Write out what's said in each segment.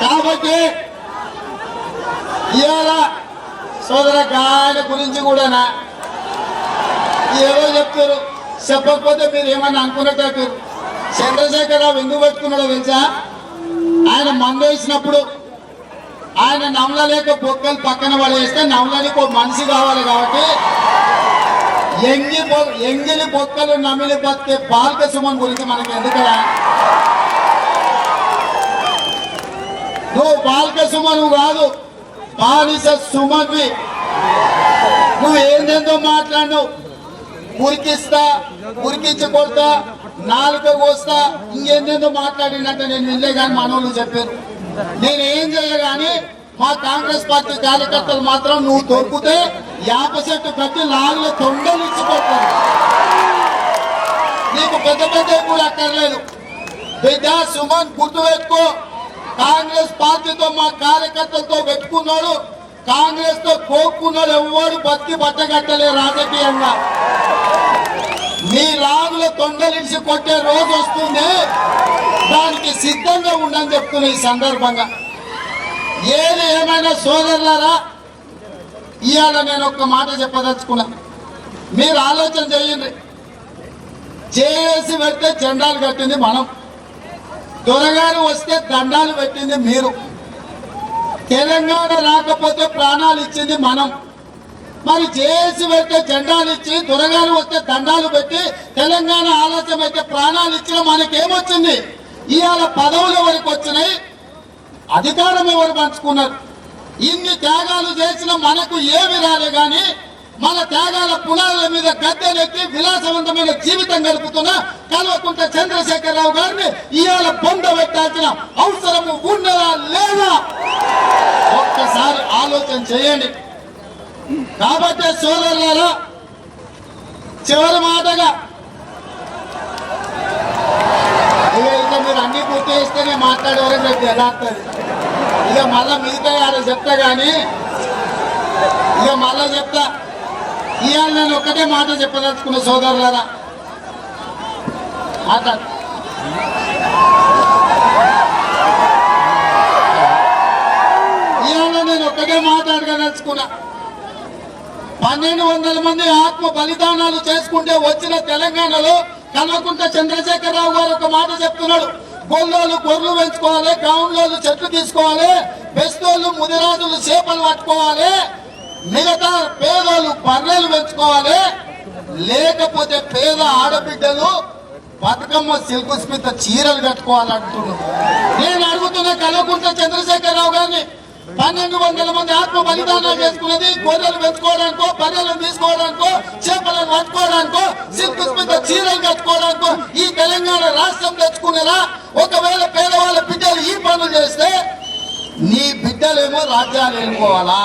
కాబట్టి ఇవాళ సోదర గాయన గురించి కూడానా? ఏదో చెప్తారు. చెప్పకపోతే మీరు ఏమన్నా అనుకున్నట్టు చంద్రశేఖరరావు ఎందుకు పెట్టుకున్నాడో తెలుసా? ఆయన మందు వేసినప్పుడు ఆయన నవలలేక బొక్కలు పక్కన పడేస్తే నవలనికి ఒక మనిషి కావాలి కాబట్టి ఎంగి బొ- ఎంగిలి బొక్కలు నమిలి బతికే బాల్క సుమన్ గురించి మనకి ఎందుకరా నువ్వు బాల్క సుమను కాదు బానిస సుమన్వి. నువ్వు ఏందేందో మాట్లాడు ఉరికిస్తా ఉరికించి కొడతా నాలుక కోస్తా ఇంకేందేందో మాట్లాడినట్టు నేను వినలే కానీ మనోళ్ళు చెప్పారు. నేను ఏం చేయగాని మా కాంగ్రెస్ పార్టీ కార్యకర్తలు మాత్రం నువ్వు దొరికితే యాప చెట్టు కట్టి లాగులో తొండలు ఇచ్చిపోతారు నీకు పెద్ద పెద్ద కూడా అక్కర్లేదు. బిడ్డ సుమన్ గుర్తు పెట్టుకో కాంగ్రెస్ పార్టీతో మా కార్యకర్తలతో పెట్టుకున్నాడు. కాంగ్రెస్తో కోక్కున్నాడు. ఎవ్వడు బతికి బట్టగట్టలే రాజకీయంగా. మీ రాగుల తొండలిడిచి కొట్టే రోజు వస్తుంది. దానికి సిద్ధంగా ఉండని చెప్తున్నా ఈ సందర్భంగా. ఏది ఏమైనా సోదరులారా ఇవాళ నేను ఒక్క మాట చెప్పదలుచుకున్నా. మీరు ఆలోచన చేయండి. చేసి పెడితే జెండాలు కట్టింది మనం. దొరగారు వస్తే దండాలు పెట్టింది మీరు. తెలంగాణ రాకపోతే ప్రాణాలు ఇచ్చింది మనం. మరి చేసి పెడితే జెండాలు ఇచ్చి దొరగారు వస్తే దండాలు పెట్టి తెలంగాణ ఆలస్యం అయితే ప్రాణాలు ఇచ్చిన మనకేమొచ్చింది? ఇవాళ పదవులు ఎవరికి వచ్చినాయి? అధికారం ఎవరు పంచుకున్నారు? ఇన్ని త్యాగాలు చేసిన మనకు ఏమి రాలే కానీ మన త్యాగాల పునాదుల మీద గద్దెనెక్కి విలాసవంతమైన జీవితం గడుపుతున్న కల్వకుంట చంద్రశేఖరరావు గారిని ఇవాళ పొందబెట్టాల్సిన అవసరం ఉన్నదా లేదా? ఒక్కసారి ఆలోచన చేయండి. కాబట్టి సోదరులారా చివరి మాటగా మీరు అన్ని పూర్తి చేస్తేనే మాట్లాడేవారని రేపు యథార్థది ఇక మళ్ళా మిగతా చెప్తా కానీ ఇక మళ్ళా చెప్తా ఇవాళ నేను ఒక్కటే మాట చెప్పదలుచుకున్న సోదరులారా. మాట్లాడు ఇవాళ నేను ఒక్కటే మాట్లాడగదలుచుకున్నా పన్నెండు వందల మంది ఆత్మ బలిదానాలు చేసుకుంటే వచ్చిన తెలంగాణలో కల్వకుంట చంద్రశేఖరరావు గారు ఒక మాట చెప్తున్నాడు. గొల్లోళ్ళు గొర్రెలు పెంచుకోవాలి గ్రౌండ్లోళ్ళు చెట్లు తీసుకోవాలి బెస్తోళ్ళు ముదిరాజులు చేపలు పట్టుకోవాలి మిగతా పేదోళ్ళు బర్రెలు పెంచుకోవాలి. లేకపోతే పేద ఆడబిడ్డలు బతుకమ్మ సిల్క్ స్మిత చీరలు కట్టుకోవాలంటున్నాడు నేను అడుగుతున్న చంద్రశేఖర్ చంద్రశేఖరరావు గారిని పన్నెండు వందల మంది ఆత్మ బలిదానాలు చేసుకున్నది గొర్రెలు పెంచుకోవడానికో బర్రెలను తీసుకోవడానికో చేపలను పట్టుకోవడానికో సిల్క్ స్మిత చీరలు కట్టుకోవడానికో ఈ తెలంగాణ రాష్ట్రం తెచ్చుకునేలా ఒకవేళ పేదవాళ్ళ బిడ్డలు ఈ పనులు చేస్తే నీ బిడ్డలేమో రాజ్యాలు వెళ్ళిపోవాలా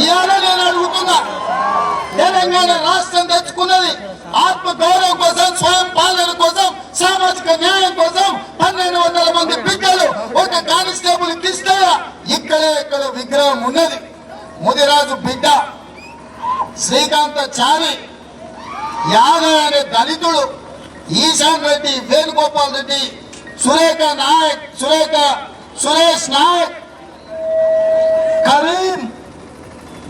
ఇవాళ నేను అడుగుతున్నా తెలంగాణ రాష్ట్రం తెచ్చుకున్నది ఆత్మ గౌరవం కోసం స్వయం పాలన కోసం సామాజిక న్యాయం కోసం పన్నెండు వందల మంది బిడ్డలు ఒక కానిస్టేబుల్ కిష్టయ్య ఇక్కడే ఇక్కడ విగ్రహం ఉన్నది. ముదిరాజు బిడ్డ శ్రీకాంత చారి యాదవ్ అనే దళితుడు ఈశాన్ రెడ్డి వేణుగోపాల్ రెడ్డి సురేఖ నాయక్ సురేఖ సురేష్ నాయక్ కరీం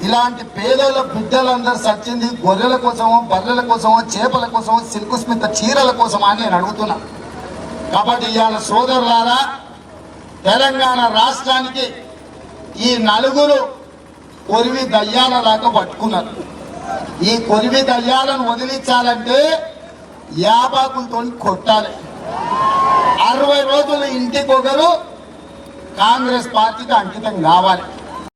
ఇలాంటి పేదల బిడ్డలందరూ సచ్చింది గొర్రెల కోసమో బర్రెల కోసమో చేపల కోసమో సిల్కు స్మిత చీరల కోసమా అని నేను అడుగుతున్నా. కాబట్టి ఇవాళ సోదరులారా తెలంగాణ రాష్ట్రానికి ఈ నలుగురు కొరివి దయ్యాల దాకా పట్టుకున్నారు. ఈ కొరివి దయ్యాలను వదిలించాలంటే యాబాకులతో కొట్టాలి. అరవై రోజులు ఇంటికొకరు కాంగ్రెస్ పార్టీకి అంకితం కావాలి.